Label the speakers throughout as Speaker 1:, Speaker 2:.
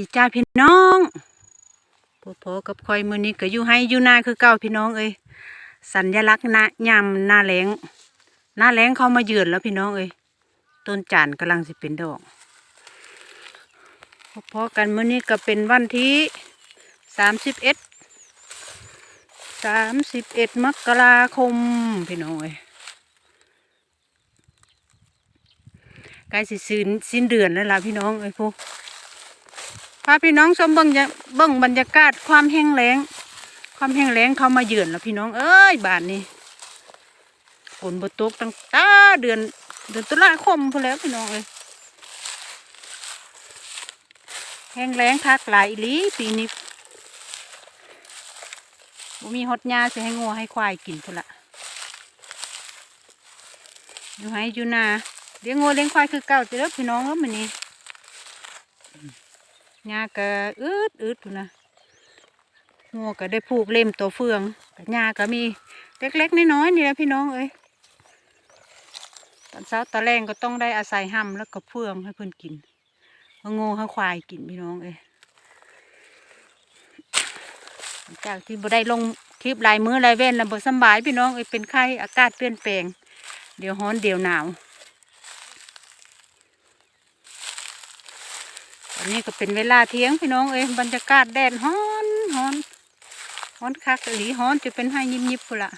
Speaker 1: ดีจ้าพี่น้องพอพอๆกับคอยมือนี้ก็อยู่ให้อยู่หน้าคือเก่าพี่น้องเอ้ยสัญลักษณ์หนายามหน้าแรงหน้าแรงเข้ามาเยือนแล้วพี่น้องเอ้ยต้นจานกำลังสิเป็นดอกพอพอๆกันมือนี้ก็เป็นวันที่สามสิบเอ็ดสามสิบเอ็ดมกราคมพี่น้องเอ้ยใกล้สิสิ้นสิ้นเดือนแล้วล่ะพี่น้องเอ้ยพวก พาพี่น้องชมเบิ่งเบิ่งบรรยากาศความแห้งแล้ง ความแห้งแล้งเขามาเยือนแล้วพี่น้องเอ้ยบ้านนี้ฝนบตกตั้งแตาเดือนเดือนตุลาคมพอแล้วพี่น้องเอ้ยแห้งแล้งคักหลายอีลีปีนี้บ่มีฮดหญ้าสิให้งัวให้ควายกินพุ่นละอยู่ให้อยู่นาเลี้ยงงัวเลี้ยงควายคือเก่าจะเด้อพี่น้องแล้วมื้อนี้ หญ้าก็อืดอืดอยู่นะงัวก็ได้ผูกเล่มตัวเฟืองหญ้าก็มีเล็กๆน้อยๆนี่แหละพี่น้องเอ้ยตอนเช้าตอนแรงก็ต้องได้อาศัยห้ำแล้วก็เฟืองให้เพื่อนกินเอางูให้ควายกินพี่น้องเอ้ยจากที่บ่ได้ลงคลิปลายมือลายเว้นแล้วบ่สบายพี่น้องเอ้ยเป็นไข้อากาศเปลี่ยนแปลง เดี๋ยวร้อนเดี๋ยวหนาว อันนี้ก็เป็นเวลาเที่ยงพี่น้องเอ้ยบรรยากาศแดดฮ้อนฮ้อนฮ้อนคักหลีฮ้อนจะเป็นให้ยิบยิบๆพุ่ละ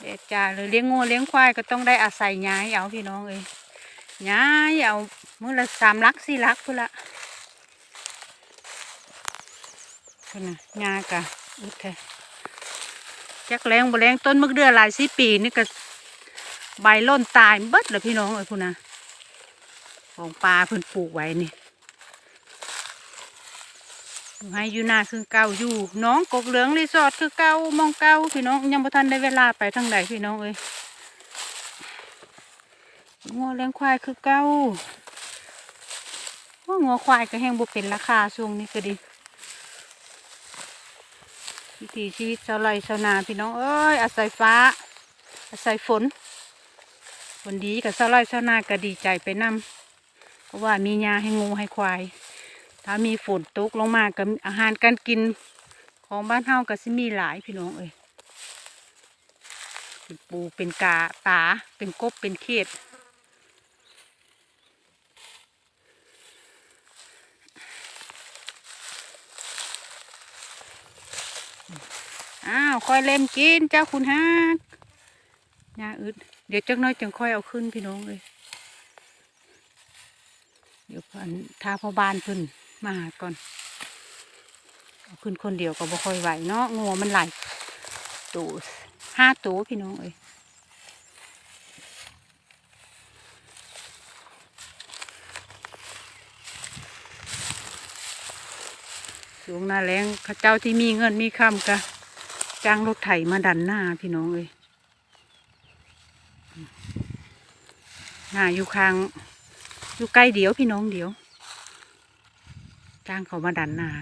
Speaker 1: แดดจ้าเลยเลี้ยงงูเลี้ยงควายก็ต้องได้อาศัยหญ้าเอาพี่น้องเอ้ยหญ้าเอามื้อละสามลักสี่ลักพุ่ละพุ่นน่ะหญ้ากะอึดแท้จักแรงบ่แรงต้นมะเดือหลายสิปีนี่ก็ใบล่นตายเบิดเลยพี่น้องเอ้ยพุ่นน่ะ ของปลาเพิ่นปลูกไว้นี่อยู่ให้อยู่หน้าคือเก่าอยู่ น้องกกเหลืองรีสอร์ทคือเก่ามองเก่าพี่น้องยังบ่ทันได้เวลาไปทางใดพี่น้องเอ้ยงัวเลี้ยงควายคือเก่าว่างัวควายก็แห้งบ่เป็นราคาช่วงนี้ก็ดีวิถีชีวิตชาวไร่ชาวนาพี่น้องเอ้ยอาศัยฟ้า อาศัยฝนฝนดีกับชาวไร่ชาวนาก็ดีใจไปนำเพ ราะว่ามีหญ้าให้งูให้ควาย ถ้ามีฝนตกลงมากับอาหารการกินของบ้านเฮาก็สิมีหลายพี่น้องเอ้ยเป็นปูเป็นกาปลาเป็นกบเป็นเขียดอ้าวคอยเล่มกินเจ้าคุณฮักหญ้าอึดเดี๋ยวจักน้อยจังค่อยเอาขึ้นพี่น้องเลย เดี๋ยวพิ่นท้าพ่อบ้านเพิ่นมาหาก่อนเอาขึ้นคนเดียวก็บ่ค่อยไหวเนาะงัวมันหลายตัวห้าตัวพี่น้องเอ้ยช่วงหน้าแรงข้าเจ้าที่มีเงินมีคำกะจ้างรถไถมาดันหน้าพี่น้องเอ้ยหน้าอยู่ข้าง อยู่ใกล้เดียวพี่น้องเดียวจ้างเขามาดันนาา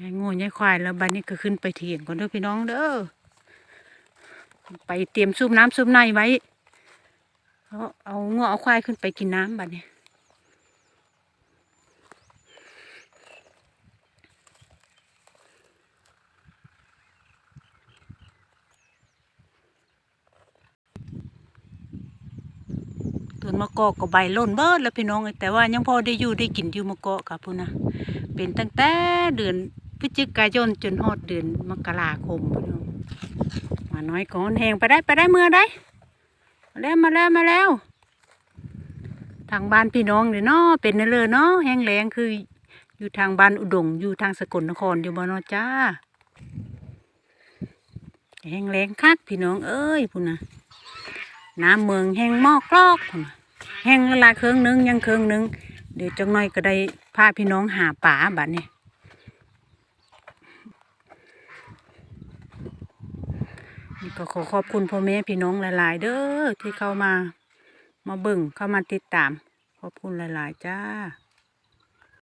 Speaker 1: ยายงูยายควายแล้วบัดนี้ก็ขึ้นไปเถียงก่อนเด้อพี่น้องเด้อ ไปเตรียมซุปน้ำซุปในไว้เอาเอางัวเอาควายขึ้นไปกินน้ำบัดนี้ต้นมะกอกก็ใบล่นเบิดแล้วพี่น้องเอ้ยแต่ว่ายังพอได้อยู่ได้กินอยู่มะกอกกับพุ่นนะเป็นตั้งแต่เดือนพฤศจิกายนจนฮอดเดือนมกราคมพี่น้อง มาน้อยก่อนแหงไปได้ไปได้เมื่อได้มาแล้วมาแล้วมาแล้วทางบ้านพี่น้องเนี่ยเนาะเป็นนั่นเลยเนาะแห้งแล้งคือ อยู่ทางบ้านอุดงอยู่ทางสกลนครอยู่บ้านาะจ้าแห้งแล้งคักพี่น้องเอ้ยพุ่นนะน้ำเมืองแห้งหมอกลอกพุ่นนะแห้งละลายเครื่องหนึงยังเครื่องหนึงเดี๋ยวจังหน่อยก็ได้พาพี่น้องหาป่าบัดนี้ ก็ขอขอบคุณพ่อแม่พี่น้องหลาย ๆ เด้อที่เข้ามา มาเบิ่งเข้ามาติดตาม ขอบคุณหลาย ๆ จ้า